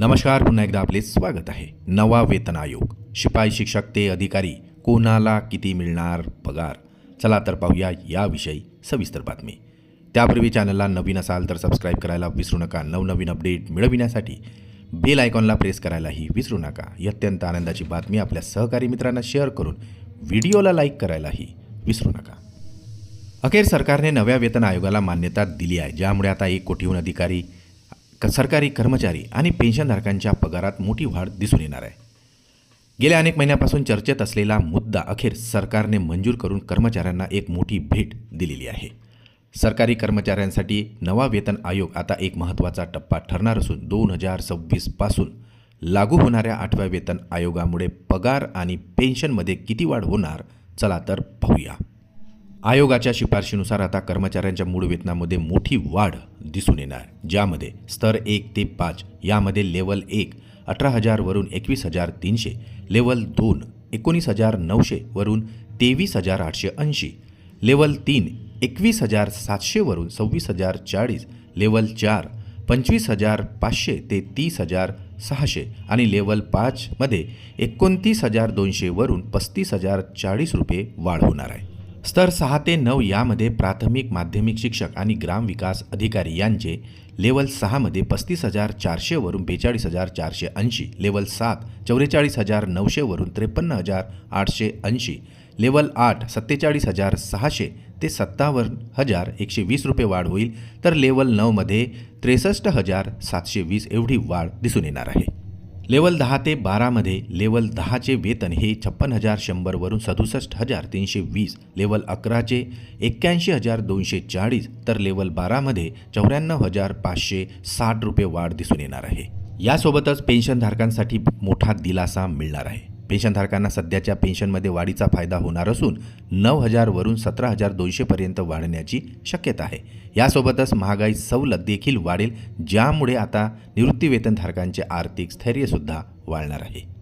नमस्कार पुन्हा एकदा आपले स्वागत आहे. नवा वेतन आयोग. शिपाई शिक्षक ते अधिकारी कोणाला किती मिळणार पगार? चला तर पाहूया याविषयी सविस्तर बातमी. त्यापूर्वी चॅनलला नवीन असाल तर सबस्क्राईब करायला विसरू नका. नवनवीन अपडेट मिळविण्यासाठी बेल आयकॉनला प्रेस करायलाही विसरू नका. ही अत्यंत आनंदाची बातमी आपल्या सहकारी मित्रांना शेअर करून व्हिडिओला लाईक करायलाही विसरू नका. अखेर सरकारने नव्या वेतन आयोगाला मान्यता दिली आहे. ज्यामुळे आता एक कोटीहून अधिकारी सरकारी कर्मचारी आणि पेन्शनधारकांच्या पगारात मोठी वाढ दिसून येणार आहे. गेल्या अनेक महिन्यापासून चर्चेत असलेला मुद्दा अखेर सरकारने मंजूर करून कर्मचाऱ्यांना एक मोठी भेट दिलेली आहे. सरकारी कर्मचाऱ्यांसाठी नवा वेतन आयोग आता एक महत्त्वाचा टप्पा ठरणार असून दोन हजार सव्वीसपासून लागू होणाऱ्या आठव्या वेतन आयोगामुळे पगार आणि पेन्शनमध्ये किती वाढ होणार चला तर पाहूया. आयोगाच्या शिफारशीनुसार आता कर्मचाऱ्यांच्या मूळ वेतनामध्ये मोठी वाढ दिसून येणार. ज्यामध्ये स्तर एक ते पाच यामध्ये लेवल एक अठरा हजारवरून एकवीस हजार तीनशे लेवल दोन एकोणीस हजार नऊशे वरून तेवीस हजार आठशे ऐंशी लेवल तीन एकवीस हजार सातशेवरून सव्वीस हजार चाळीस लेवल चार पंचवीस हजार पाचशे ते तीस हजार सहाशे आणि लेवल पाचमध्ये एकोणतीस हजार दोनशेवरून पस्तीस हजार चाळीस रुपये वाढ होणार आहे. स्तर सहा ते नऊ यामध्ये प्राथमिक माध्यमिक शिक्षक आणि ग्रामविकास अधिकारी यांचे लेवल सहामध्ये पस्तीस हजार चारशेवरून बेचाळीस हजार चारशे ऐंशी लेवल सात चौवेचाळीस हजार नऊशेवरून त्रेपन्न हजार आठशे ऐंशी लेवल आठ सत्तेचाळीस हजार सहाशे ते सत्तावन्न हजार एकशे वीस रुपये वाढ होईल तर लेवल नऊमध्ये त्रेसष्ट हजार सातशे वीस एवढी वाढ दिसून येणार आहे. लेवल दहा ते बारामध्ये लेवल दहाचे वेतन हे छप्पन हजार शंभरवरून सदुसष्ट हजार तीनशे वीस लेवल अकराचे एक्क्याऐंशी हजार दोनशे चाळीस तर लेवल बारामध्ये चौऱ्याण्णव हजार पाचशे साठ रुपये वाढ दिसून येणार आहे. यासोबतच पेन्शनधारकांसाठी मोठा दिलासा मिळणार आहे. पेन्शनधारकांना सध्याच्या पेन्शनमध्ये वाढीचा फायदा होणार असून नऊ हजारवरून सतरा हजार दोनशेपर्यंत वाढण्याची शक्यता आहे. यासोबतच महागाई सवलत देखील वाढेल ज्यामुळे आता निवृत्तीवेतनधारकांचे आर्थिक स्थैर्यसुद्धा वाढणार आहे.